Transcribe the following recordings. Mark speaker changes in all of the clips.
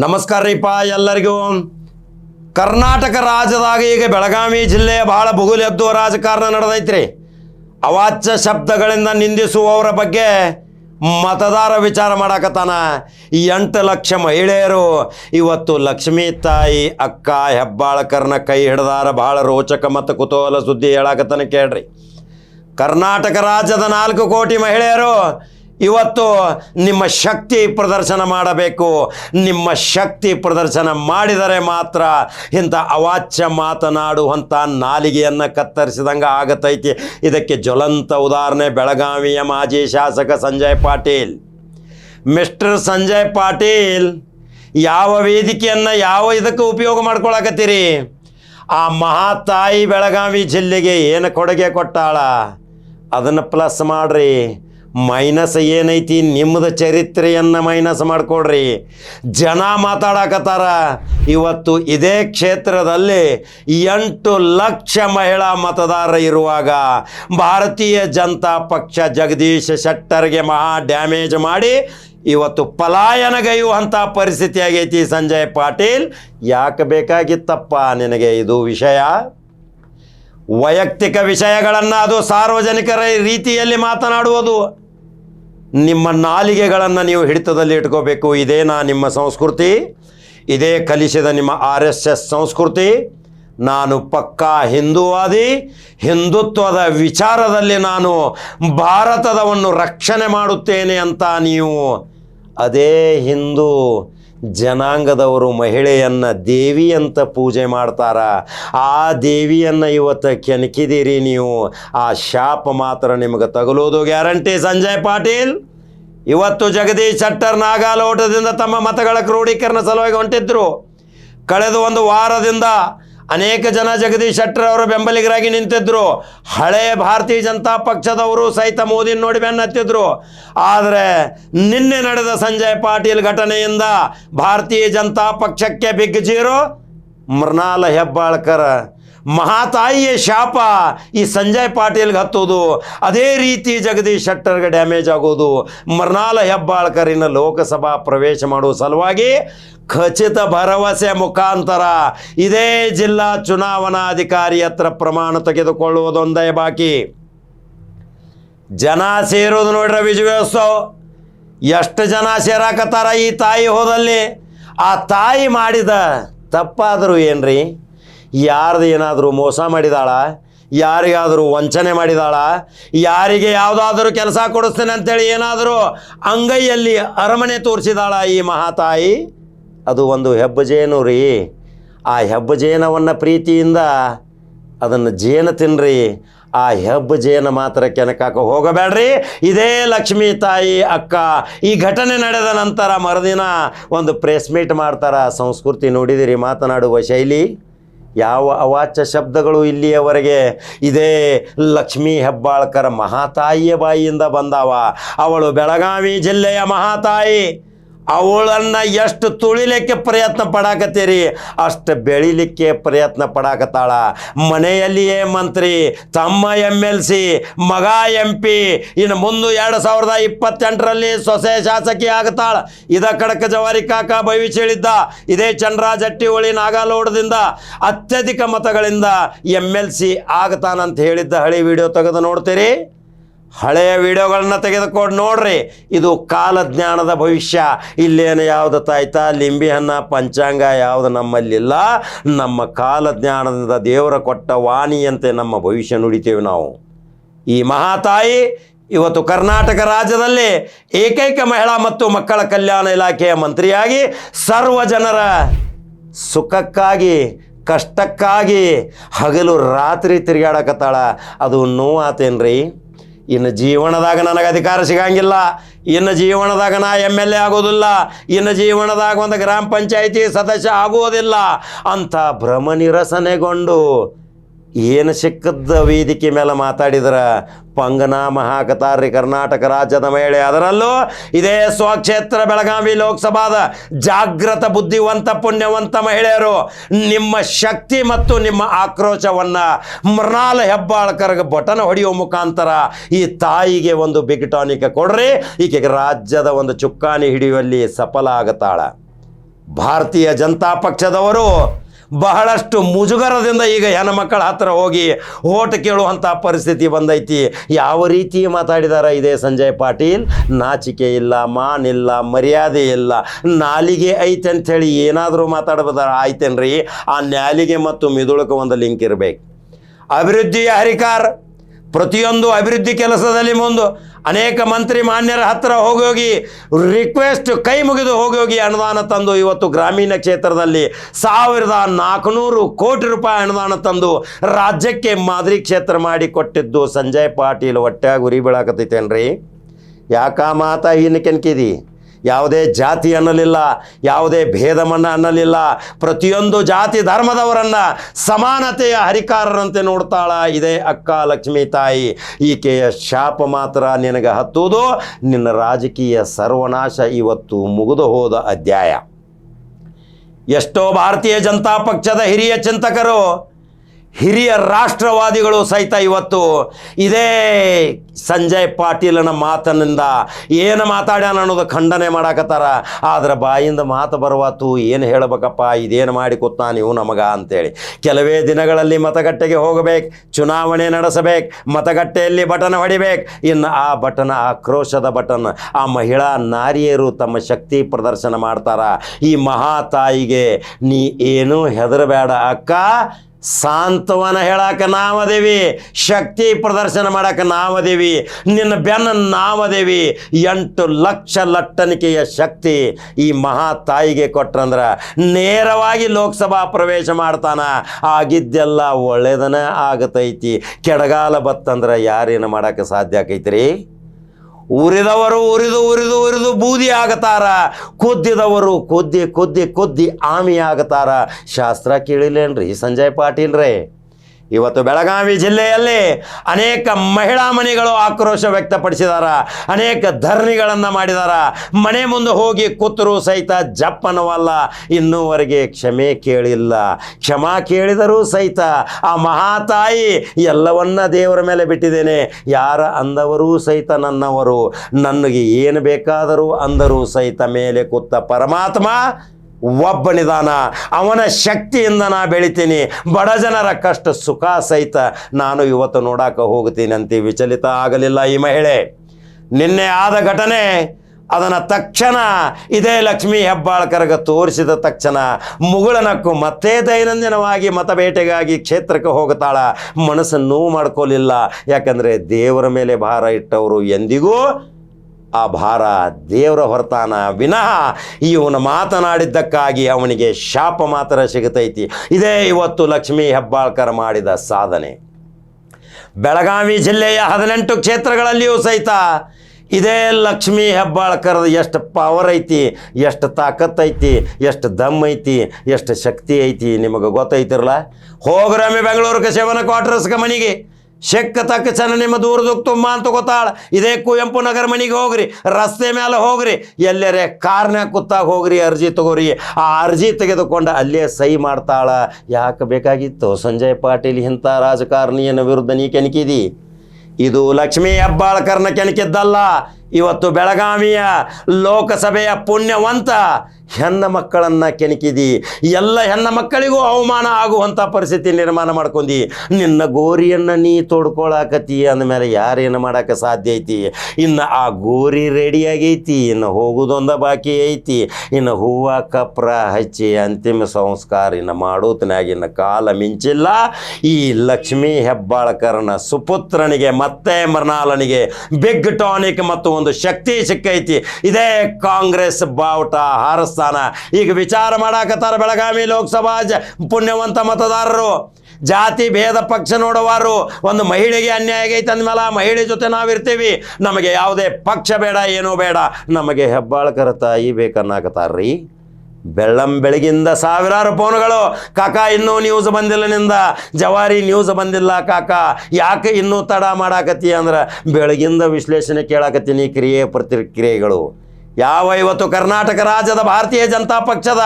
Speaker 1: ನಮಸ್ಕಾರ ರೀಪ ಎಲ್ಲರಿಗೂ. ಕರ್ನಾಟಕ ರಾಜ್ಯದಾಗ ಈಗ ಬೆಳಗಾವಿ ಜಿಲ್ಲೆಯ ಬಹಳ ಬುಗುಲು ಎದ್ದುವ ರಾಜಕಾರಣ ನಡೆದೈತ್ರಿ. ಅವಾಚ್ಯ ಶಬ್ದಗಳಿಂದ ನಿಂದಿಸುವವರ ಬಗ್ಗೆ ಮತದಾರ ವಿಚಾರ ಮಾಡಾಕತ್ತಾನ. ಎಂಟು ಲಕ್ಷ ಮಹಿಳೆಯರು ಇವತ್ತು ಲಕ್ಷ್ಮೀ ತಾಯಿ, ಅಕ್ಕ, ಹೆಬ್ಬಾಳಕರ್ನ ಕೈ ಹಿಡ್ದಾರ. ಬಹಳ ರೋಚಕ ಮತ್ತು ಕುತೂಹಲ ಸುದ್ದಿ ಹೇಳಾಕತ್ತಾನ ಕೇಳ್ರಿ. ಕರ್ನಾಟಕ ರಾಜ್ಯದ ನಾಲ್ಕು ಕೋಟಿ ಮಹಿಳೆಯರು ಇವತ್ತು ನಿಮ್ಮ ಶಕ್ತಿ ಪ್ರದರ್ಶನ ಮಾಡಬೇಕು. ನಿಮ್ಮ ಶಕ್ತಿ ಪ್ರದರ್ಶನ ಮಾಡಿದರೆ ಮಾತ್ರ ಇಂಥ ಅವಾಚ್ಯ ಮಾತನಾಡುವಂಥ ನಾಲಿಗೆಯನ್ನು ಕತ್ತರಿಸಿದಂಗೆ ಆಗತೈತಿ. ಇದಕ್ಕೆ ಜ್ವಲಂತ ಉದಾಹರಣೆ ಬೆಳಗಾವಿಯ ಮಾಜಿ ಶಾಸಕ ಸಂಜಯ್ ಪಾಟೀಲ್. ಮಿಸ್ಟರ್ ಸಂಜಯ್ ಪಾಟೀಲ್, ಯಾವ ವೇದಿಕೆಯನ್ನು ಯಾವ ಇದಕ್ಕೆ ಉಪಯೋಗ ಮಾಡ್ಕೊಳಕತ್ತೀರಿ? ಆ ಮಹಾತಾಯಿ ಬೆಳಗಾವಿ ಜಿಲ್ಲೆಗೆ ಏನು ಕೊಡುಗೆ ಕೊಟ್ಟಾಳ? ಅದನ್ನು ಪ್ಲಸ್ ಮಾಡ್ರಿ. ಮೈನಸ್ ಏನೈತಿ? ನಿಮ್ಮದು ಚರಿತ್ರೆಯನ್ನು ಮೈನಸ್ ಮಾಡಿಕೊಡ್ರಿ. ಜನ ಮಾತಾಡಕತ್ತಾರ. ಇವತ್ತು ಇದೇ ಕ್ಷೇತ್ರದಲ್ಲಿ ಎಂಟು ಲಕ್ಷ ಮಹಿಳಾ ಮತದಾರರು ಇರುವಾಗ ಭಾರತೀಯ ಜನತಾ ಪಕ್ಷ ಜಗದೀಶ್ ಶೆಟ್ಟರ್ಗೆ ಮಹಾ ಡ್ಯಾಮೇಜ್ ಮಾಡಿ ಇವತ್ತು ಪಲಾಯನಗೈಯುವಂಥ ಪರಿಸ್ಥಿತಿ ಆಗೈತಿ ಸಂಜಯ್ ಪಾಟೀಲ್. ಯಾಕೆ ಬೇಕಾಗಿತ್ತಪ್ಪ ನಿನಗೆ ಇದು ವಿಷಯ? ವೈಯಕ್ತಿಕ ವಿಷಯಗಳನ್ನು ಅದು ಸಾರ್ವಜನಿಕರ ರೀತಿಯಲ್ಲಿ ಮಾತನಾಡುವುದು. ನಿಮ್ಮ ನಾಲಿಗೆಗಳನ್ನು ನೀವು ಹಿಡಿತದಲ್ಲಿ ಇಟ್ಕೋಬೇಕು. ಇದೇನಾ ನಿಮ್ಮ ಸಂಸ್ಕೃತಿ. ಇದೇ ಕಲಿಸಿದ ನಿಮ್ಮ ಆರ್ ಎಸ್ ಎಸ್ ಸಂಸ್ಕೃತಿ. ನಾನು ಪಕ್ಕಾ ಹಿಂದೂವಾದಿ. ಹಿಂದುತ್ವದ ವಿಚಾರದಲ್ಲಿ ನಾನು ಭಾರತದವನ್ನು ರಕ್ಷಣೆ ಮಾಡುತ್ತೇನೆ ಅಂತ ನೀವು ಅದೇ ಹಿಂದೂ ಜನಾಂಗದವರು ಮಹಿಳೆಯನ್ನು ದೇವಿ ಅಂತ ಪೂಜೆ ಮಾಡ್ತಾರ. ಆ ದೇವಿಯನ್ನು ಇವತ್ತು ಕೆಣಕಿದಿರಿ ನೀವು. ಆ ಶಾಪ ಮಾತ್ರ ನಿಮಗೆ ತಗಲೋದು ಗ್ಯಾರಂಟಿ ಸಂಜಯ್ ಪಾಟೀಲ್. ಇವತ್ತು ಜಗದೀಶ್ ಶೆಟ್ಟರ್ ನಾಗಾಲೋಟದಿಂದ ತಮ್ಮ ಮತಗಳ ಕ್ರೋಢೀಕರಣ ಸಲುವಾಗಿ ಹೊಂಟಿದ್ರು. ಕಳೆದ ಒಂದು ವಾರದಿಂದ ಅನೇಕ ಜನ ಜಗದೀಶ್ ಶೆಟ್ಟರ್ ಅವರ ಬೆಂಬಲಿಗರಾಗಿ ನಿಂತಿದ್ರು. ಹಳೆಯ ಭಾರತೀಯ ಜನತಾ ಪಕ್ಷದವರು ಸಹಿತ ಮೋದಿ ನೋಡಿ ಬೆನ್ನತ್ತಿದ್ರು. ಆದರೆ ನಿನ್ನೆ ನಡೆದ ಸಂಜಯ್ ಪಾಟೀಲ್ ಘಟನೆಯಿಂದ ಭಾರತೀಯ ಜನತಾ ಪಕ್ಷಕ್ಕೆ ಬಿಗ್ ಜೀರೋ. ಮೃಣಾಲ ಹೆಬ್ಬಾಳ್ಕರ್ ಮಹಾತಾಯಿಯ ಶಾಪ ಈ ಸಂಜಯ್ ಪಾಟೀಲ್ಗೆ ಹತ್ತೋದು. ಅದೇ ರೀತಿ ಜಗದೀಶ್ ಶೆಟ್ಟರ್ಗೆ ಡ್ಯಾಮೇಜ್ ಆಗೋದು. ಮರ್ನಾಲ ಹೆಬ್ಬಾಳ್ಕರಿನ ಲೋಕಸಭಾ ಪ್ರವೇಶ ಮಾಡುವ ಸಲುವಾಗಿ ಖಚಿತ ಭರವಸೆ ಮುಖಾಂತರ ಇದೇ ಜಿಲ್ಲಾ ಚುನಾವಣಾಧಿಕಾರಿ ಹತ್ರ ಪ್ರಮಾಣ ತೆಗೆದುಕೊಳ್ಳುವುದೊಂದೇ ಬಾಕಿ. ಜನ ಸೇರೋದು ನೋಡ್ರಿ ವಿಜಯೋತ್ಸವ ಎಷ್ಟು ಜನ ಸೇರಾಕತ್ತಾರ ಈ ತಾಯಿ ಹೋದಲ್ಲಿ? ಆ ತಾಯಿ ಮಾಡಿದ ತಪ್ಪಾದರೂ ಏನ್ರಿ? ಯಾರ್ದು ಏನಾದರೂ ಮೋಸ ಮಾಡಿದಾಳ, ಯಾರಿಗಾದರೂ ವಂಚನೆ ಮಾಡಿದಾಳ, ಯಾರಿಗೆ ಯಾವುದಾದರೂ ಕೆಲಸ ಕೊಡಿಸ್ತೇನೆ ಅಂತೇಳಿ ಏನಾದರೂ ಅಂಗೈಯಲ್ಲಿ ಅರಮನೆ ತೋರಿಸಿದಾಳ ಈ ಮಹಾತಾಯಿ? ಅದು ಒಂದು ಹೆಬ್ಬಜೇನು ರೀ. ಆ ಹೆಬ್ಬಜೇನವನ್ನು ಪ್ರೀತಿಯಿಂದ ಅದನ್ನು ಜೇನ ತಿನ್ರಿ. ಆ ಹೆಬ್ಬಜೇನ ಮಾತ್ರ ಕೆನಕಾಕ ಹೋಗಬೇಡ್ರಿ. ಇದೇ ಲಕ್ಷ್ಮೀ ತಾಯಿ ಅಕ್ಕ. ಈ ಘಟನೆ ನಡೆದ ನಂತರ ಮರುದಿನ ಒಂದು ಪ್ರೆಸ್ ಮೀಟ್ ಮಾಡ್ತಾರೆ. ಸಂಸ್ಕೃತಿ ನೋಡಿದಿರಿ ಮಾತನಾಡುವ ಶೈಲಿ. ಯಾವ ಅವಾಚ್ಯ ಶಬ್ದಗಳು ಇಲ್ಲಿಯವರೆಗೆ? ಇದೇ ಲಕ್ಷ್ಮೀ ಹೆಬ್ಬಾಳ್ಕರ ಮಹಾತಾಯಿಯ ಬಾಯಿಯಿಂದ ಬಂದಾವ. ಅವಳು ಬೆಳಗಾವಿ ಜಿಲ್ಲೆಯ ಮಹಾತಾಯಿ. ಅವಳನ್ನು ಎಷ್ಟು ತುಳಿಲಿಕ್ಕೆ ಪ್ರಯತ್ನ ಪಡಾಕತ್ತೀರಿ? ಅಷ್ಟು ಬೆಳಿಲಿಕ್ಕೆ ಪ್ರಯತ್ನ ಪಡಾಕತ್ತಾಳ. ಮನೆಯಲ್ಲಿಯೇ ಮಂತ್ರಿ, ತಮ್ಮ ಎಂ ಎಲ್ ಸಿ ಮಗ ಎಂ ಪಿ ಇನ್ನು ಮುಂದೆ ಎರಡು ಸಾವಿರದ ಇಪ್ಪತ್ತೆಂಟರಲ್ಲಿ ಸೊಸೆ ಶಾಸಕಿ ಆಗ್ತಾಳ ಇದ ಕಡಕ ಜವಾರಿ ಕಾಕ ಭವಿಷ್ಯ ಹೇಳಿದ್ದ ಇದೇ ಚಂದ್ರರಾಜ್ ಹಟ್ಟಿಹೊಳಿ ನಾಗಾಲೋಡದಿಂದ ಅತ್ಯಧಿಕ ಮತಗಳಿಂದ ಎಂ ಎಲ್ ಸಿ ಆಗ್ತಾನಂತ ಹೇಳಿದ್ದ ಹಳಿ ವಿಡಿಯೋ ತೆಗೆದು ನೋಡ್ತೀರಿ? ಹಳೆಯ ವಿಡಿಯೋಗಳನ್ನ ತೆಗೆದುಕೊಂಡು ನೋಡ್ರಿ. ಇದು ಕಾಲಜ್ಞಾನದ ಭವಿಷ್ಯ. ಇಲ್ಲೇನು ಯಾವುದು ತಾಯ್ತಾ? ಲಿಂಬಿ ಹಣ್ಣ, ಪಂಚಾಂಗ ಯಾವುದು ನಮ್ಮಲ್ಲಿಲ್ಲ. ನಮ್ಮ ಕಾಲಜ್ಞಾನದಿಂದ ದೇವರ ಕೊಟ್ಟ ವಾಣಿಯಂತೆ ನಮ್ಮ ಭವಿಷ್ಯ ನುಡಿತೇವೆ ನಾವು. ಈ ಮಹಾತಾಯಿ ಇವತ್ತು ಕರ್ನಾಟಕ ರಾಜ್ಯದಲ್ಲಿ ಏಕೈಕ ಮಹಿಳಾ ಮತ್ತು ಮಕ್ಕಳ ಕಲ್ಯಾಣ ಇಲಾಖೆಯ ಮಂತ್ರಿಯಾಗಿ ಸರ್ವ ಜನರ ಸುಖಕ್ಕಾಗಿ, ಕಷ್ಟಕ್ಕಾಗಿ ಹಗಲು ರಾತ್ರಿ ತಿರುಗಾಡಕತ್ತಾಳ. ಅದು ನೋವಾತೇನ್ರಿ? ಇನ್ನು ಜೀವನದಾಗ ನನಗೆ ಅಧಿಕಾರ ಸಿಗಂಗಿಲ್ಲ. ಇನ್ನು ಜೀವನದಾಗ ನಾ ಎಂ ಎಲ್ ಎ ಆಗೋದಿಲ್ಲ. ಇನ್ನು ಜೀವನದಾಗ ಒಂದು ಗ್ರಾಮ ಪಂಚಾಯಿತಿ ಸದಸ್ಯ ಆಗುವುದಿಲ್ಲ ಅಂತ ಭ್ರಮ ನಿರಸನೆಗೊಂಡು ಏನು ಸಿಕ್ಕದ ವೇದಿಕೆ ಮೇಲೆ ಮಾತಾಡಿದ್ರ? ಪಂಗನಾಮ ಹಾಕತಾರ್ರಿ ಕರ್ನಾಟಕ ರಾಜ್ಯದ ಮಹಿಳೆ. ಅದರಲ್ಲೂ ಇದೇ ಸ್ವಕ್ಷೇತ್ರ ಬೆಳಗಾವಿ ಲೋಕಸಭಾದ ಜಾಗೃತ ಬುದ್ಧಿವಂತ ಪುಣ್ಯವಂತ ಮಹಿಳೆಯರು, ನಿಮ್ಮ ಶಕ್ತಿ ಮತ್ತು ನಿಮ್ಮ ಆಕ್ರೋಶವನ್ನು ಮೃಣಾಲ ಹೆಬ್ಬಾಳ್ಕರ್ಗೆ ಬಟನ್ ಹೊಡೆಯುವ ಮುಖಾಂತರ ಈ ತಾಯಿಗೆ ಒಂದು ಬಿಗ್ ಟಾನಿಕ್ ಕೊಡ್ರಿ. ಈಕೆಗೆ ರಾಜ್ಯದ ಒಂದು ಚುಕ್ಕಾಣಿ ಹಿಡಿಯುವಲ್ಲಿ ಸಫಲ ಆಗತಾಳ. ಭಾರತೀಯ ಜನತಾ ಪಕ್ಷದವರು ಬಹಳಷ್ಟು ಮುಜುಗರದಿಂದ ಈಗ ಹೆಣ್ಮಕ್ಕಳ ಹತ್ರ ಹೋಗಿ ಓಟ್ ಕೇಳುವಂಥ ಪರಿಸ್ಥಿತಿ ಬಂದೈತಿ. ಯಾವ ರೀತಿ ಮಾತಾಡಿದಾರ ಇದೇ ಸಂಜಯ್ ಪಾಟೀಲ್? ನಾಚಿಕೆ ಇಲ್ಲ ಮಾನಿಲ್ಲ ಮರ್ಯಾದೆ ಇಲ್ಲ. ನಾಲಿಗೆ ಐತೆ ಅಂಥೇಳಿ ಏನಾದರೂ ಮಾತಾಡ್ಬೋದಾರ ಆಯ್ತೇನ್ರಿ? ಆ ನಾಲಿಗೆ ಮತ್ತು ಮಿದುಳಕ್ಕೆ ಒಂದು ಲಿಂಕ್ ಇರಬೇಕು. ಅಭಿವೃದ್ಧಿಯ ಹರಿಕಾರ ಪ್ರತಿಯೊಂದು ಅಭಿವೃದ್ಧಿ ಕೆಲಸದಲ್ಲಿ ಮುಂದು ಅನೇಕ ಮಂತ್ರಿ ಮಾನ್ಯರ ಹತ್ತಿರ ಹೋಗಿ ಹೋಗಿ ರಿಕ್ವೆಸ್ಟ್ ಕೈ ಮುಗಿದು ಹೋಗಿ ಹೋಗಿ ಅನುದಾನ ತಂದು ಇವತ್ತು ಗ್ರಾಮೀಣ ಕ್ಷೇತ್ರದಲ್ಲಿ ಸಾವಿರದ ನಾಲ್ಕುನೂರು ಕೋಟಿ ರೂಪಾಯಿ ಅನುದಾನ ತಂದು ರಾಜ್ಯಕ್ಕೆ ಮಾದರಿ ಕ್ಷೇತ್ರ ಮಾಡಿ ಕೊಟ್ಟಿದ್ದು ಸಂಜಯ್ ಪಾಟೀಲ್ ಹೊಟ್ಟೆಯಾಗ ಉರಿ ಬೀಳಾಕತ್ತೈತೇನ್ರಿ? ಯಾಕ ಮಾತಾ ಇನ್ನು ಕೆನ್ಕಿದಿ ಯಾವುದೇ ಜಾತಿ ಅನ್ನಲಿಲ್ಲ, ಯಾವುದೇ ಭೇದಮನ್ನ ಅನ್ನಲಿಲ್ಲ, ಪ್ರತಿಯೊಂದು ಜಾತಿ ಧರ್ಮದವರನ್ನ ಸಮಾನತೆಯ ಹರಿಕಾರರಂತೆ ನೋಡ್ತಾಳ. ಇದೇ ಅಕ್ಕ ಲಕ್ಷ್ಮೀ ತಾಯಿ. ಈಕೆಯ ಶಾಪ ಮಾತ್ರ ನಿನಗೆ ಹತ್ತುವುದು. ನಿನ್ನ ರಾಜಕೀಯ ಸರ್ವನಾಶ ಇವತ್ತು ಮುಗಿದು ಹೋದ ಅಧ್ಯಾಯ. ಎಷ್ಟೋ ಭಾರತೀಯ ಜನತಾ ಪಕ್ಷದ ಹಿರಿಯ ಚಿಂತಕರು ಹಿರಿಯ ರಾಷ್ಟ್ರವಾದಿಗಳು ಸಹಿತ ಇವತ್ತು ಇದೇ ಸಂಜಯ್ ಪಾಟೀಲನ ಮಾತನಿಂದ ಏನು ಮಾತಾಡ್ಯಾನ ಅನ್ನೋದು ಖಂಡನೆ ಮಾಡಾಕತ್ತಾರ. ಆದ್ರೆ ಬಾಯಿಂದ ಮಾತು ಬರುವಾತು ಏನು ಹೇಳಬೇಕಪ್ಪ, ಇದೇನು ಮಾಡಿ ಕೂತಾನ ನೀವು ನಮಗ ಅಂತೇಳಿ. ಕೆಲವೇ ದಿನಗಳಲ್ಲಿ ಮತಗಟ್ಟೆಗೆ ಹೋಗಬೇಕು, ಚುನಾವಣೆ ನಡೆಸಬೇಕು, ಮತಗಟ್ಟೆಯಲ್ಲಿ ಬಟನ್ ಹೊಡಿಬೇಕು. ಇನ್ನು ಆ ಬಟನ್ ಆಕ್ರೋಶದ ಬಟನ್, ಆ ಮಹಿಳಾ ನಾರಿಯರು ತಮ್ಮ ಶಕ್ತಿ ಪ್ರದರ್ಶನ ಮಾಡ್ತಾರ. ಈ ಮಹಾತಾಯಿಗೆ ನೀ ಏನೂ ಹೆದರಬೇಡ ಅಕ್ಕ. ಸಾಂತ್ವನ ಹೇಳಾಕ ನಾವದೇವಿ ಶಕ್ತಿ ಪ್ರದರ್ಶನ ಮಾಡಾಕ ನಾವದೇವಿ ನಿನ್ನ ಬೆನ್ನ ನಾವದೇವಿ ಎಂಟು ಲಕ್ಷ ಲಟ್ಟನಿಕೆಯ ಶಕ್ತಿ ಈ ಮಹಾ ತಾಯಿಗೆ ಕೊಟ್ರಂದ್ರ ನೇರವಾಗಿ ಲೋಕಸಭಾ ಪ್ರವೇಶ ಮಾಡ್ತಾನ. ಆಗಿದ್ದೆಲ್ಲ ಒಳ್ಳೇದನ ಆಗತೈತಿ. ಕೆಡಗಾಲ ಬತ್ತಂದ್ರ ಯಾರೇನು ಮಾಡಾಕ ಸಾಧ್ಯ ಆಕೈತ್ರಿ? ಉರಿದವರು ಉರಿದು ಉರಿದು ಉರಿದು ಬೂದಿ ಆಗತಾರ. ಕುದ್ದಿದವರು ಕುದ್ದಿ ಕುದ್ದಿ ಕುದ್ದಿ ಆಮಿ ಆಗತಾರ ಶಾಸ್ತ್ರ ಕೇಳಿಲ್ಲೇನ್ರಿ ಸಂಜಯ್ ಪಾಟೀಲ್ ರೇ ಇವತ್ತು ಬೆಳಗಾವಿ ಜಿಲ್ಲೆಯಲ್ಲಿ ಅನೇಕ ಮಹಿಳಾ ಮನೆಗಳು ಆಕ್ರೋಶ ವ್ಯಕ್ತಪಡಿಸಿದಾರ. ಅನೇಕ ಧರಣಿಗಳನ್ನು ಮಾಡಿದಾರ. ಮನೆ ಮುಂದೆ ಹೋಗಿ ಕೂತರು ಸಹಿತ ಜಪ್ಪನವಲ್ಲ ಇನ್ನೂವರೆಗೆ ಕ್ಷಮೆ ಕೇಳಿಲ್ಲ. ಕ್ಷಮಾ ಕೇಳಿದರೂ ಸಹಿತ ಆ ಮಹಾತಾಯಿ ಎಲ್ಲವನ್ನ ದೇವರ ಮೇಲೆ ಬಿಟ್ಟಿದ್ದೇನೆ. ಯಾರ ಅಂದವರೂ ಸಹಿತ ನನ್ನವರು. ನನಗೆ ಏನು ಬೇಕಾದರೂ ಅಂದರೂ ಸಹಿತ ಮೇಲೆ ಕೂತ ಪರಮಾತ್ಮ ಒಬ್ಬನಿದಾನ, ಅವನ ಶಕ್ತಿಯಿಂದ ನಾ ಬೆಳಿತೀನಿ, ಬಡ ಜನರ ಕಷ್ಟ ಸುಖ ಸಹಿತ ನಾನು ಇವತ್ತು ನೋಡಾಕ ಹೋಗ್ತೀನಿ ಅಂತ ವಿಚಲಿತ ಆಗಲಿಲ್ಲ ಈ ಮಹಿಳೆ. ನಿನ್ನೆ ಆದ ಘಟನೆ, ಅದನ್ನು ತಕ್ಷಣ ಇದೇ ಲಕ್ಷ್ಮೀ ಹೆಬ್ಬಾಳ್ಕರ್ಗೆ ತೋರಿಸಿದ ತಕ್ಷಣ ಮುಗುಳನಕ್ಕು ಮತ್ತೆ ದೈನಂದಿನವಾಗಿ ಮತಬೇಟೆಗಾಗಿ ಕ್ಷೇತ್ರಕ್ಕೆ ಹೋಗುತ್ತಾಳ. ಮನಸ್ಸನ್ನು ನೋವು ಮಾಡ್ಕೊಲಿಲ್ಲ. ಯಾಕಂದರೆ ದೇವರ ಮೇಲೆ ಭಾರ ಇಟ್ಟವರು ಎಂದಿಗೂ ಆ ಭಾರ ದೇವರ ಹೊರತಾನ. ವಿನಃ ಇವನು ಮಾತನಾಡಿದ್ದಕ್ಕಾಗಿ ಅವನಿಗೆ ಶಾಪ ಮಾತ್ರ ಸಿಗತೈತಿ. ಇದೇ ಇವತ್ತು ಲಕ್ಷ್ಮೀ ಹೆಬ್ಬಾಳ್ಕರ್ ಮಾಡಿದ ಸಾಧನೆ. ಬೆಳಗಾವಿ ಜಿಲ್ಲೆಯ ಹದಿನೆಂಟು ಕ್ಷೇತ್ರಗಳಲ್ಲಿಯೂ ಸಹಿತ ಇದೇ ಲಕ್ಷ್ಮೀ ಹೆಬ್ಬಾಳ್ಕರ್ದು ಎಷ್ಟು ಪವರ್ ಐತಿ, ಎಷ್ಟು ತಾಕತ್ ಐತಿ, ಎಷ್ಟು ದಮ್ ಐತಿ, ಎಷ್ಟು ಶಕ್ತಿ ಐತಿ ನಿಮಗೆ ಗೊತ್ತೈತಿರಲ್ಲ ಹೋಗ್ರಮ್ಮಿ ಬೆಂಗಳೂರಿಗೆ ಶವನ ಕ್ವಾರ್ಟರ್ಸ್ಗೆ ಮನೆಗೆ. ಶೆಕ್ಕ ಚೆನ್ನ ನಿಮ್ಮ ದೂರದಕ್ಕೆ ತುಂಬ ಅಂತ ಗೊತ್ತಾಳ. ಇದೇ ಕುವೆಂಪು ನಗರ ಮನೆಗೆ ಹೋಗ್ರಿ, ರಸ್ತೆ ಮೇಲೆ ಹೋಗ್ರಿ, ಎಲ್ಲರೇ ಕಾರ್ನ್ಯಾಗ ಕೂತಾಗ ಹೋಗ್ರಿ, ಅರ್ಜಿ ತಗೋರಿ. ಆ ಅರ್ಜಿ ತೆಗೆದುಕೊಂಡು ಅಲ್ಲೇ ಸಹಿ ಮಾಡ್ತಾಳ. ಯಾಕೆ ಬೇಕಾಗಿತ್ತು? ಸಂಜಯ್ ಪಾಟೀಲ್ ಇಂಥ ರಾಜಕಾರಣಿಯನ ವಿರುದ್ಧ ನೀ ಕೆಣಕಿದಿ? ಇದು ಲಕ್ಷ್ಮೀ ಹೆಬ್ಬಾಳ್ಕರ್ನ ಕೆಣಕಿದ್ದಲ್ಲ. ಇವತ್ತು ಬೆಳಗಾವಿಯ ಲೋಕಸಭೆಯ ಪುಣ್ಯವಂತ ಹೆಣ್ಣ ಮಕ್ಕಳನ್ನು ಕೆಣಕಿದಿ. ಎಲ್ಲ ಹೆಣ್ಣ ಮಕ್ಕಳಿಗೂ ಅವಮಾನ ಆಗುವಂಥ ಪರಿಸ್ಥಿತಿ ನಿರ್ಮಾಣ ಮಾಡ್ಕೊಂಡಿ ನಿನ್ನ ಗೋರಿಯನ್ನು ನೀ ತೋಡ್ಕೊಳಕತಿ ಅಂದಮೇಲೆ ಯಾರೇನು ಮಾಡೋಕ್ಕೆ ಸಾಧ್ಯ ಐತಿ? ಇನ್ನು ಆ ಗೋರಿ ರೆಡಿಯಾಗೈತಿ ಇನ್ನು ಹೋಗೋದೊಂದ ಬಾಕಿ ಐತಿ. ಇನ್ನು ಹೂವು, ಕಪ್ರ ಹಚ್ಚಿ ಅಂತಿಮ ಸಂಸ್ಕಾರ ಇನ್ನು ಮಾಡೋತನಾಗ ಇನ್ನು ಕಾಲ ಮಿಂಚಿಲ್ಲ. ಈ ಲಕ್ಷ್ಮೀ ಹೆಬ್ಬಾಳ್ಕರನ ಸುಪುತ್ರನಿಗೆ ಮತ್ತೆ ಮರ್ನಾಳನಿಗೆ ಬಿಗ್ ಟಾನಿಕ್ ಮತ್ತು ಒಂದು ಶಕ್ತಿ ಸಿಕ್ಕೈತಿ. ಇದೇ ಕಾಂಗ್ರೆಸ್ ಬಾವುಟ ಹಾರಸ್ಥಾನ ಈಗ ವಿಚಾರ ಮಾಡಾಕತ್ತಾರ ಬೆಳಗಾವಿ ಲೋಕಸಭಾ ಪುಣ್ಯವಂತ ಮತದಾರರು. ಜಾತಿ ಭೇದ ಪಕ್ಷ ನೋಡುವಾರು ಒಂದು ಮಹಿಳೆಗೆ ಅನ್ಯಾಯ ಆಗೈತೆ ಅಂದಮೇಲೆ ಆ ಮಹಿಳೆ ಜೊತೆ ನಾವಿರ್ತೀವಿ. ನಮಗೆ ಯಾವುದೇ ಪಕ್ಷ ಬೇಡ, ಏನೂ ಬೇಡ. ನಮಗೆ ಹೆಬ್ಬಾಳ್ಕರ ತಾಯಿ ಬೇಕನ್ನಾಕತ್ತಾರ್ರಿ. ಬೆಳ್ಳಂ ಬೆಳಗಿಂದ ಸಾವಿರಾರು ಫೋನ್ಗಳು. ಕಾಕ, ಇನ್ನೂ ನ್ಯೂಸ್ ಬಂದಿಲ್ಲ ನಿಂದ. ಜವಾರಿ ನ್ಯೂಸ್ ಬಂದಿಲ್ಲ ಕಾಕ. ಯಾಕೆ ಇನ್ನೂ ತಡ ಮಾಡಾಕತ್ತೀಯ ಅಂದ್ರೆ ಬೆಳಗಿಂದ ವಿಶ್ಲೇಷಣೆ ಕೇಳಾಕತ್ತೀನಿ ಕ್ರಿಯೆ ಪ್ರತಿಕ್ರಿಯೆಗಳು. ಯಾವ ಇವತ್ತು ಕರ್ನಾಟಕ ರಾಜ್ಯದ ಭಾರತೀಯ ಜನತಾ ಪಕ್ಷದ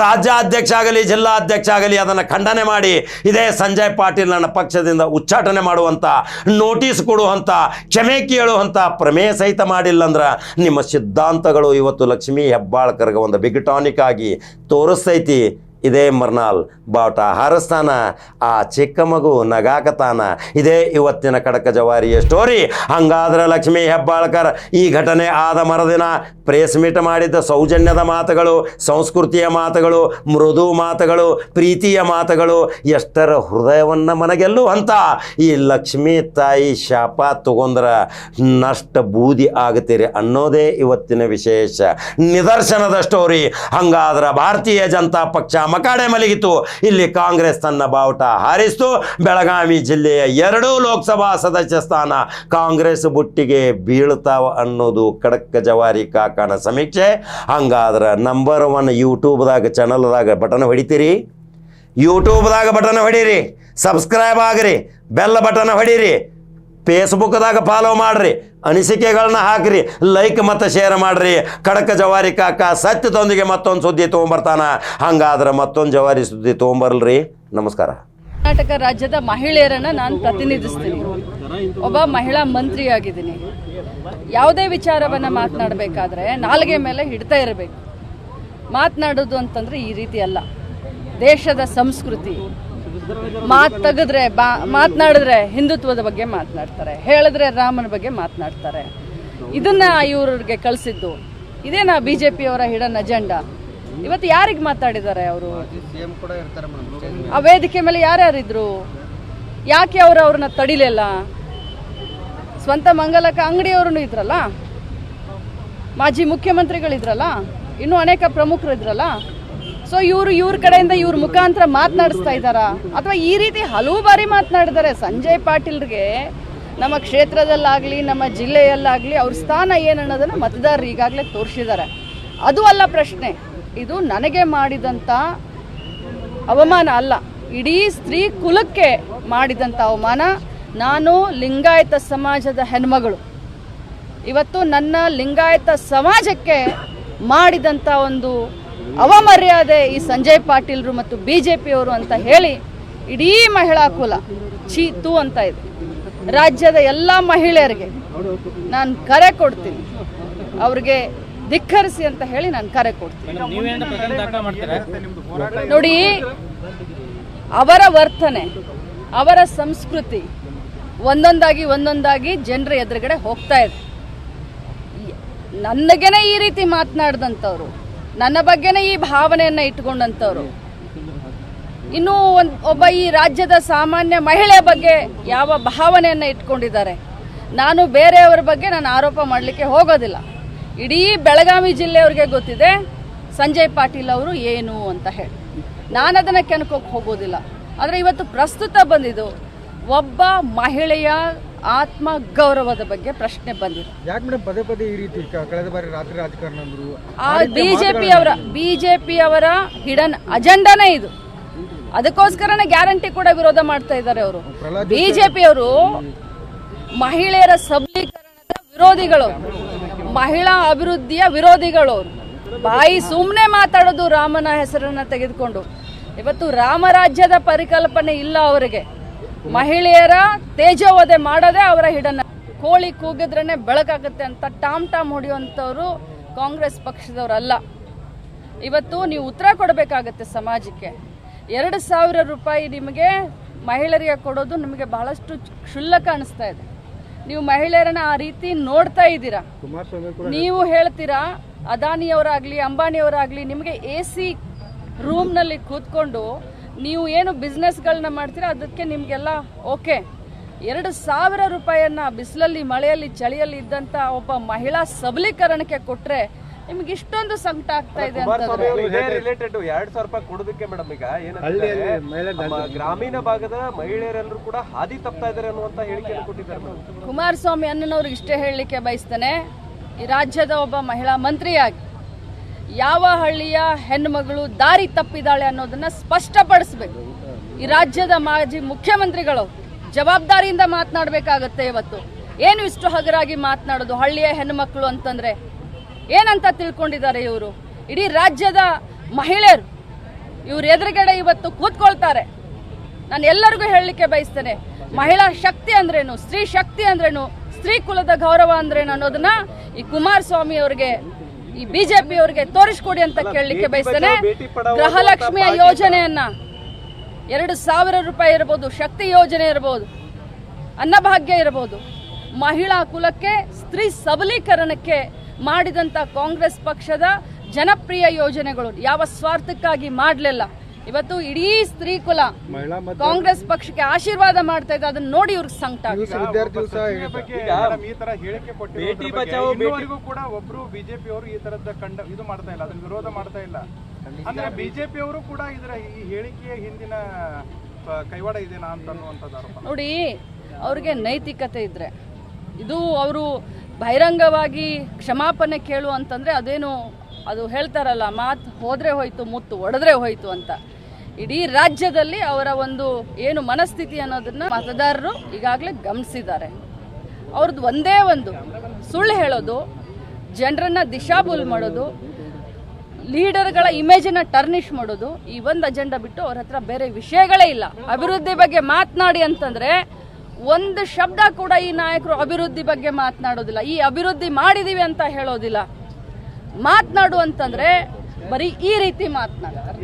Speaker 1: ರಾಜ್ಯಾಧ್ಯಕ್ಷ ಆಗಲಿ ಜಿಲ್ಲಾಧ್ಯಕ್ಷ ಆಗಲಿ ಅದನ್ನು ಖಂಡನೆ ಮಾಡಿ ಇದೇ ಸಂಜಯ್ ಪಾಟೀಲ್ ನನ್ನ ಪಕ್ಷದಿಂದ ಉಚ್ಚಾಟನೆ ಮಾಡುವಂಥ ನೋಟಿಸ್ ಕೊಡುವಂಥ ಕ್ಷಮೆ ಕೇಳುವಂಥ ಪ್ರಮೇಯ ಸಹಿತ ಮಾಡಿಲ್ಲ ಅಂದ್ರೆ ನಿಮ್ಮ ಸಿದ್ಧಾಂತಗಳು ಇವತ್ತು ಲಕ್ಷ್ಮೀ ಹೆಬ್ಬಾಳ್ಕರ್ಗೆ ಒಂದು ಬಿಗ್ ಟಾನಿಕ್ ಆಗಿ ತೋರಿಸ್ತೈತಿ. ಇದೇ ಮರ್ನಾಲ್ ಬಾವುಟ ಹಾರಿಸ್ತಾನ, ಆ ಚಿಕ್ಕ ಮಗು ನಗಾಕತಾನ. ಇದೇ ಇವತ್ತಿನ ಕಡಕ ಜವಾರಿಯ ಸ್ಟೋರಿ ಹಂಗಾದ್ರೆ ಲಕ್ಷ್ಮೀ ಹೆಬ್ಬಾಳ್ಕರ್, ಈ ಘಟನೆ ಆದ ಮರದಿನ ಪ್ರೇಸ್ ಮೀಟ್ ಮಾಡಿದ್ದ ಸೌಜನ್ಯದ ಮಾತುಗಳು, ಸಂಸ್ಕೃತಿಯ ಮಾತುಗಳು, ಮೃದು ಮಾತುಗಳು, ಪ್ರೀತಿಯ ಮಾತುಗಳು, ಎಷ್ಟರ ಹೃದಯವನ್ನು ಮನಗೆಲ್ಲುವಂಥ ಈ ಲಕ್ಷ್ಮೀ ತಾಯಿ ಶಾಪ ತಗೊಂಡ್ರ ನಷ್ಟ ಬೂದಿ ಆಗುತ್ತೀರಿ ಅನ್ನೋದೇ ಇವತ್ತಿನ ವಿಶೇಷ. ನಿದರ್ಶನದ ಸ್ಟೋರಿ ಹಂಗಾದ್ರೆ ಭಾರತೀಯ ಜನತಾ ಪಕ್ಷ ಮಕಾಡೆ ಮಲಗಿತು. ಇಲ್ಲಿ ಕಾಂಗ್ರೆಸ್ ತನ್ನ ಬಾವುಟ ಹಾರಿಸ್ತು. ಬೆಳಗಾವಿ ಜಿಲ್ಲೆಯ ಎರಡೂ ಲೋಕಸಭಾ ಸದಸ್ಯ ಸ್ಥಾನ ಕಾಂಗ್ರೆಸ್ ಬುಟ್ಟಿಗೆ ಬೀಳ್ತಾವ ಅನ್ನೋದು ಖಡಕ್ ಜವಾರಿ ಕಾಕನ ಸಮೀಕ್ಷೆ. ಹಂಗಾದ್ರೆ ನಂಬರ್ ಒನ್ ಯೂಟ್ಯೂಬ್ದಾಗ ಚಾನಲ್ದಾಗ ಬಟನ್ ಹೊಡಿತೀರಿ? ಯೂಟ್ಯೂಬ್ದಾಗ ಬಟನ್ ಹೊಡೀರಿ. ಸಬ್ಸ್ಕ್ರೈಬ್ ಆಗಿರಿ. ಬೆಲ್ಲ ಬಟನ್ ಹೊಡೀರಿ. ಫೇಸ್ಬುಕ್ದಾಗ ಫಾಲೋ ಮಾಡ್ರಿ, ಅನಿಸಿಕೆಗಳನ್ನ ಹಾಕ್ರಿ ಲೈಕ್ ಮತ್ತು ಶೇರ್ ಮಾಡ್ರಿ. ಖಡಕ ಜವಾರಿ ಕಾಕ ಸತ್ಯದೊಂದಿಗೆ ಮತ್ತೊಂದು ಸುದ್ದಿ ತೊಗೊಂಬರ್ತಾನ. ಹಂಗಾದ್ರೆ ಮತ್ತೊಂದು ಜವಾರಿ ಸುದ್ದಿ ತೊಗೊಂಬರ್ಲ್ರಿ. ನಮಸ್ಕಾರ.
Speaker 2: ಕರ್ನಾಟಕ ರಾಜ್ಯದ ಮಹಿಳೆಯರನ್ನ ನಾನು ಪ್ರತಿನಿಧಿಸ್ತೀನಿ. ಒಬ್ಬ ಮಹಿಳಾ ಮಂತ್ರಿಯಾಗಿದ್ದೀನಿ. ಯಾವುದೇ ವಿಚಾರವನ್ನು ಮಾತನಾಡಬೇಕಾದ್ರೆ ನಾಲ್ಗೆ ಮೇಲೆ ಹಿಡ್ತಾ ಇರಬೇಕು. ಮಾತನಾಡೋದು ಅಂತಂದ್ರೆ ಈ ರೀತಿ ಅಲ್ಲ. ದೇಶದ ಸಂಸ್ಕೃತಿ ಮಾತು ತೆಗೆದ್ರೆ ಬಾ ಮಾತನಾಡಿದ್ರೆ ಹಿಂದುತ್ವದ ಬಗ್ಗೆ ಮಾತನಾಡ್ತಾರೆ. ಹೇಳಿದ್ರೆ ರಾಮನ ಬಗ್ಗೆ ಮಾತನಾಡ್ತಾರೆ. ಇದನ್ನ ಇವ್ರಿಗೆ ಕಳಿಸಿದ್ದು. ಇದೇನಾ ಬಿ ಜೆ ಪಿಯವರ ಹಿಡನ್ ಅಜೆಂಡಾ? ಇವತ್ತು ಯಾರಿಗೆ ಮಾತಾಡಿದ್ದಾರೆ ಅವರು? ಆ ವೇದಿಕೆ ಮೇಲೆ ಯಾರ್ಯಾರಿದ್ರು? ಯಾಕೆ ಅವರು ಅವ್ರನ್ನ ತಡಿಲಿಲ್ಲ? ಸ್ವಂತ ಮಂಗಲಕ ಅಂಗಡಿಯವರು ಇದ್ರಲ್ಲ? ಮಾಜಿ ಮುಖ್ಯಮಂತ್ರಿಗಳಿದ್ರಲ್ಲ? ಇನ್ನೂ ಅನೇಕ ಪ್ರಮುಖರು ಇದ್ರಲ್ಲ? ಸೊ ಇವರು ಇವ್ರ ಕಡೆಯಿಂದ ಇವ್ರ ಮುಖಾಂತರ ಮಾತನಾಡಿಸ್ತಾ ಇದ್ದಾರಾ? ಅಥವಾ ಈ ರೀತಿ ಹಲವು ಬಾರಿ ಮಾತನಾಡಿದ್ದಾರೆ ಸಂಜಯ್ ಪಾಟೀಲ್ರಿಗೆ ನಮ್ಮ ಕ್ಷೇತ್ರದಲ್ಲಾಗಲಿ, ನಮ್ಮ ಜಿಲ್ಲೆಯಲ್ಲಾಗಲಿ ಅವ್ರ ಸ್ಥಾನ ಏನನ್ನೋದನ್ನು ಮತದಾರರು ಈಗಾಗಲೇ ತೋರಿಸಿದ್ದಾರೆ. ಅದು ಅಲ್ಲ ಪ್ರಶ್ನೆ. ಇದು ನನಗೆ ಮಾಡಿದಂಥ ಅವಮಾನ ಅಲ್ಲ. ಇಡೀ ಸ್ತ್ರೀ ಕುಲಕ್ಕೆ ಮಾಡಿದಂಥ ಅವಮಾನ ನಾನು ಲಿಂಗಾಯತ ಸಮಾಜದ ಹೆಣ್ಮಗಳು. ಇವತ್ತು ನನ್ನ ಲಿಂಗಾಯತ ಸಮಾಜಕ್ಕೆ ಮಾಡಿದಂಥ ಒಂದು ಅವಮರ್ಯಾದೆ ಈ ಸಂಜಯ್ ಪಾಟೀಲ್ರು ಮತ್ತು ಬಿ ಜೆ ಪಿಯವರು ಅಂತ ಹೇಳಿ ಇಡೀ ಮಹಿಳಾ ಕುಲ ಚೀತು ಅಂತ ಇದೆ. ರಾಜ್ಯದ ಎಲ್ಲ ಮಹಿಳೆಯರಿಗೆ ನಾನು ಕರೆ ಕೊಡ್ತೀನಿ. ಅವ್ರಿಗೆ ಧಿಕ್ಕರಿಸಿ ಅಂತ ಹೇಳಿ ನಾನು ಕರೆ ಕೊಡ್ತೀನಿ. ನೋಡಿ ಅವರ ವರ್ತನೆ ಅವರ ಸಂಸ್ಕೃತಿ ಒಂದೊಂದಾಗಿ ಒಂದೊಂದಾಗಿ ಜನರ ಎದುರುಗಡೆ ಹೋಗ್ತಾ ಇದೆ. ನನಗೇನೆ ಈ ರೀತಿ ಮಾತನಾಡ್ದಂಥವ್ರು. ನನ್ನ ಬಗ್ಗೆನೇ ಈ ಭಾವನೆಯನ್ನ ಇಟ್ಕೊಂಡಂಥವ್ರು ಇನ್ನು ಒಂದ್ ಒಬ್ಬ ಈ ರಾಜ್ಯದ ಸಾಮಾನ್ಯ ಮಹಿಳೆ ಬಗ್ಗೆ ಯಾವ ಭಾವನೆಯನ್ನ ಇಟ್ಕೊಂಡಿದ್ದಾರೆ. ನಾನು ಬೇರೆಯವರ ಬಗ್ಗೆ ನಾನು ಆರೋಪ ಮಾಡಲಿಕ್ಕೆ ಹೋಗೋದಿಲ್ಲ. ಇಡೀ ಬೆಳಗಾವಿ ಜಿಲ್ಲೆಯವ್ರಿಗೆ ಗೊತ್ತಿದೆ, ಸಂಜಯ್ ಪಾಟೀಲ್ ಅವರು ಏನು ಅಂತ ಹೇಳಿ. ನಾನು ಅದನ್ನ ಕೆಣಕೋಕ್ ಹೋಗೋದಿಲ್ಲ. ಆದರೆ ಇವತ್ತು ಪ್ರಸ್ತುತ ಬಂದಿದ್ದು, ಒಬ್ಬ ಮಹಿಳೆಯ ಆತ್ಮ ಗೌರವದ ಬಗ್ಗೆ ಪ್ರಶ್ನೆ ಬಂದಿದೆ.
Speaker 3: ಯಾಕೆ ಮೇಡಮ್ ಪದೇ ಪದೇ ಈ ರೀತಿ ಕ- ಕಳೆದ ಬಾರಿ ರಾತ್ರಿ ರಾಜಕಾರಣ ಅಂದ್ರು?
Speaker 2: ಆ ಬಿಜೆಪಿ ಅವರ ಬಿಜೆಪಿ ಅವರ ಹಿಡನ್ ಅಜೆಂಡಾನೇ ಇದು. ಅದಕ್ಕೋಸ್ಕರನೇ ಗ್ಯಾರಂಟಿ ಕೂಡ ವಿರೋಧ ಮಾಡ್ತಾ ಇದ್ದಾರೆ ಅವರು.
Speaker 3: ಪ್ರಹ್ಲಾದ್
Speaker 2: ಬಿಜೆಪಿ ಅವರು ಮಹಿಳೆಯರ ಸಬಲೀಕರಣದ ವಿರೋಧಿಗಳು. ಮಹಿಳಾ ಅಭಿವೃದ್ಧಿಯ ವಿರೋಧಿಗಳು ಬಾಯಿ ಸುಮ್ಮನೆ ಮಾತಾಡೋದು ರಾಮನ ಹೆಸರನ್ನ ತೆಗೆದುಕೊಂಡು. ಇವತ್ತು ರಾಮರಾಜ್ಯದ ಪರಿಕಲ್ಪನೆ ಇಲ್ಲ ಅವರಿಗೆ. ಮಹಿಳೆಯರ ತೇಜೋವಧೆ ಮಾಡದೆ ಅವರ ಹಿಡನ್ನ ಕೋಳಿ ಕೂಗಿದ್ರೇನೆ ಬೆಳಕಾಗುತ್ತೆ ಅಂತ ಟಾಮ್ ಟಾಮ್ ಹೊಡೆಯುವಂಥವ್ರು ಕಾಂಗ್ರೆಸ್ ಪಕ್ಷದವರಲ್ಲ. ಇವತ್ತು ನೀವು ಉತ್ತರ ಕೊಡಬೇಕಾಗತ್ತೆ ಸಮಾಜಕ್ಕೆ. ಎರಡು ಸಾವಿರ ರೂಪಾಯಿ ನಿಮಗೆ ಮಹಿಳೆಯರಿಗೆ ಕೊಡೋದು ನಿಮಗೆ ಬಹಳಷ್ಟು ಕ್ಷುಲ್ಲಕ ಅನಿಸ್ತಾ ಇದೆ. ನೀವು ಮಹಿಳೆಯರನ್ನ ಆ ರೀತಿ ನೋಡ್ತಾ ಇದ್ದೀರಾ? ನೀವು ಹೇಳ್ತೀರಾ ಅದಾನಿಯವರಾಗ್ಲಿ ಅಂಬಾನಿಯವರಾಗ್ಲಿ ನಿಮಗೆ ಎ ಸಿ ರೂಮ್ನಲ್ಲಿ ಕೂತ್ಕೊಂಡು ನೀವು ಏನು ಬಿಸ್ನೆಸ್ಗಳನ್ನ ಮಾಡ್ತೀರಾ ಅದಕ್ಕೆ ನಿಮಗೆಲ್ಲ ಓಕೆ ಎರಡು ಸಾವಿರ ರೂಪಾಯಿಯನ್ನ ಬಿಸಿಲಲ್ಲಿ ಮಳೆಯಲ್ಲಿ ಚಳಿಯಲ್ಲಿ ಇದ್ದಂತ ಒಬ್ಬ ಮಹಿಳಾ ಸಬಲೀಕರಣಕ್ಕೆ ಕೊಟ್ರೆ ನಿಮ್ಗೆ ಇಷ್ಟೊಂದು ಸಂಕಟ ಆಗ್ತಾ ಇದೆ
Speaker 4: ರಿಲೇಟೆಡ್ ಎರಡ್ ಸಾವಿರ ರೂಪಾಯಿ ಕೊಡೋದಕ್ಕೆ ಮೇಡಮ್ ಈಗ
Speaker 3: ಹಳ್ಳಿಯಲ್ಲಿ
Speaker 4: ಏನಂದ್ರೆ ನಮ್ಮ ಗ್ರಾಮೀಣ ಭಾಗದ ಮಹಿಳೆಯರೆಲ್ಲರೂ ಕೂಡ ಹಾದಿ ತಪ್ತಾ ಇದಾರೆ ಅನ್ನುವಂತ ಹೇಳಿಕೆ ಕೊಟ್ಟಿದ್ದಾರೆ
Speaker 2: ಕುಮಾರಸ್ವಾಮಿ ಅನ್ನನವ್ರಿಗೆ ಇಷ್ಟೇ ಹೇಳಲಿಕ್ಕೆ ಬಯಸ್ತೇನೆ. ಈ ರಾಜ್ಯದ ಒಬ್ಬ ಮಹಿಳಾ ಮಂತ್ರಿಯಾಗಿ ಯಾವ ಹಳ್ಳಿಯ ಹೆಣ್ಮಗಳು ದಾರಿ ತಪ್ಪಿದ್ದಾಳೆ ಅನ್ನೋದನ್ನ ಸ್ಪಷ್ಟಪಡಿಸ್ಬೇಕು. ಈ ರಾಜ್ಯದ ಮಾಜಿ ಮುಖ್ಯಮಂತ್ರಿಗಳು ಜವಾಬ್ದಾರಿಯಿಂದ ಮಾತನಾಡಬೇಕಾಗತ್ತೆ ಇವತ್ತು. ಏನು ಇಷ್ಟು ಹಗರಾಗಿ ಮಾತನಾಡೋದು ಹಳ್ಳಿಯ ಹೆಣ್ಮಕ್ಳು ಅಂತಂದ್ರೆ? ಏನಂತ ತಿಳ್ಕೊಂಡಿದ್ದಾರೆ ಇವರು? ಇಡೀ ರಾಜ್ಯದ ಮಹಿಳೆಯರು ಇವ್ರ ಎದುರುಗಡೆ ಇವತ್ತು ಕೂತ್ಕೊಳ್ತಾರೆ. ನಾನು ಎಲ್ಲರಿಗೂ ಹೇಳಲಿಕ್ಕೆ ಬಯಸ್ತೇನೆ, ಮಹಿಳಾ ಶಕ್ತಿ ಅಂದ್ರೇನು, ಸ್ತ್ರೀ ಶಕ್ತಿ ಅಂದ್ರೇನು, ಸ್ತ್ರೀ ಕುಲದ ಗೌರವ ಅಂದ್ರೇನು ಅನ್ನೋದನ್ನ ಈ ಕುಮಾರಸ್ವಾಮಿ ಅವರಿಗೆ ಈ ಬಿಜೆಪಿ ಅವರಿಗೆ ತೋರಿಸ್ಕೊಡಿ ಅಂತ ಕೇಳಲಿಕ್ಕೆ ಬಯಸ್ತೇನೆ. ಗೃಹಲಕ್ಷ್ಮಿಯ ಯೋಜನೆಯನ್ನ ಎರಡು ಸಾವಿರ ರೂಪಾಯಿ ಇರಬಹುದು ಶಕ್ತಿ ಯೋಜನೆ ಇರಬಹುದು ಅನ್ನಭಾಗ್ಯ ಇರಬಹುದು ಮಹಿಳಾ ಕುಲಕ್ಕೆ ಸ್ತ್ರೀ ಸಬಲೀಕರಣಕ್ಕೆ ಮಾಡಿದಂತ ಕಾಂಗ್ರೆಸ್ ಪಕ್ಷದ ಜನಪ್ರಿಯ ಯೋಜನೆಗಳು. ಯಾವ ಸ್ವಾರ್ಥಕ್ಕಾಗಿ ಮಾಡಲಿಲ್ಲ. ಇವತ್ತು ಇಡೀ ಸ್ತ್ರೀ ಕುಲ ಕಾಂಗ್ರೆಸ್ ಪಕ್ಷಕ್ಕೆ ಆಶೀರ್ವಾದ ಮಾಡ್ತಾ ಇದ್ದ ಅದನ್ನ ನೋಡಿ ಇವ್ರಿಗೆ ಸಂಕಟ
Speaker 4: ಬೇಟಿ ಬಚಾವೋ, ಬೇಟಿ-
Speaker 5: ಕೂಡ ಒಬ್ರು ಬಿಜೆಪಿ ಅವರು ಈ ತರದ ಕಂಡ ಇದು ಮಾಡ್ತಾ ಇಲ್ಲ ಅದನ್ನ ವಿರೋಧ ಮಾಡ್ತಾ ಇಲ್ಲ. ಅಂದ್ರೆ ಬಿಜೆಪಿ ಅವರು ಕೂಡ ಇದರ ಈ ಹೇಳಿಕೆಯ ಹಿಂದಿನ ಕೈವಾಡ ಇದೆನಾ ಅಂತ ಅನ್ನುವಂಥದ್ದು
Speaker 2: ನೋಡಿ ಅವ್ರಿಗೆ ನೈತಿಕತೆ ಇದ್ರೆ ಇದು ಅವರು ಬಹಿರಂಗವಾಗಿ ಕ್ಷಮಾಪಣೆ ಕೇಳು ಅಂತಂದ್ರೆ ಅದೇನು ಅದು ಹೇಳ್ತಾರಲ್ಲ ಮಾತು ಹೋದ್ರೆ ಹೋಯ್ತು ಮುತ್ತು ಒಡೆದ್ರೆ ಹೋಯ್ತು ಅಂತ. ಇಡೀ ರಾಜ್ಯದಲ್ಲಿ ಅವರ ಒಂದು ಏನು ಮನಸ್ಥಿತಿ ಅನ್ನೋದನ್ನ ಮತದಾರರು ಈಗಾಗಲೇ ಗಮನಿಸಿದ್ದಾರೆ. ಅವ್ರದ್ದು ಒಂದೇ ಒಂದು ಸುಳ್ಳು ಹೇಳೋದು, ಜನರನ್ನ ದಿಶಾಬೂಲ್ ಮಾಡೋದು, ಲೀಡರ್ಗಳ ಇಮೇಜನ್ನ ಟರ್ನಿಶ್ ಮಾಡೋದು, ಈ ಒಂದು ಅಜೆಂಡಾ ಬಿಟ್ಟು ಅವ್ರ ಹತ್ರ ಬೇರೆ ವಿಷಯಗಳೇ ಇಲ್ಲ. ಅಭಿವೃದ್ಧಿ ಬಗ್ಗೆ ಮಾತನಾಡಿ ಅಂತಂದ್ರೆ ಒಂದು ಶಬ್ದ ಕೂಡ ಈ ನಾಯಕರು ಅಭಿವೃದ್ಧಿ ಬಗ್ಗೆ ಮಾತನಾಡೋದಿಲ್ಲ. ಈ ಅಭಿವೃದ್ಧಿ ಮಾಡಿದೀವಿ ಅಂತ ಹೇಳೋದಿಲ್ಲ. ಮಾತನಾಡು ಅಂತಂದ್ರೆ ಬರೀ ಈ ರೀತಿ ಮಾತನಾಡ್ತಾರೆ.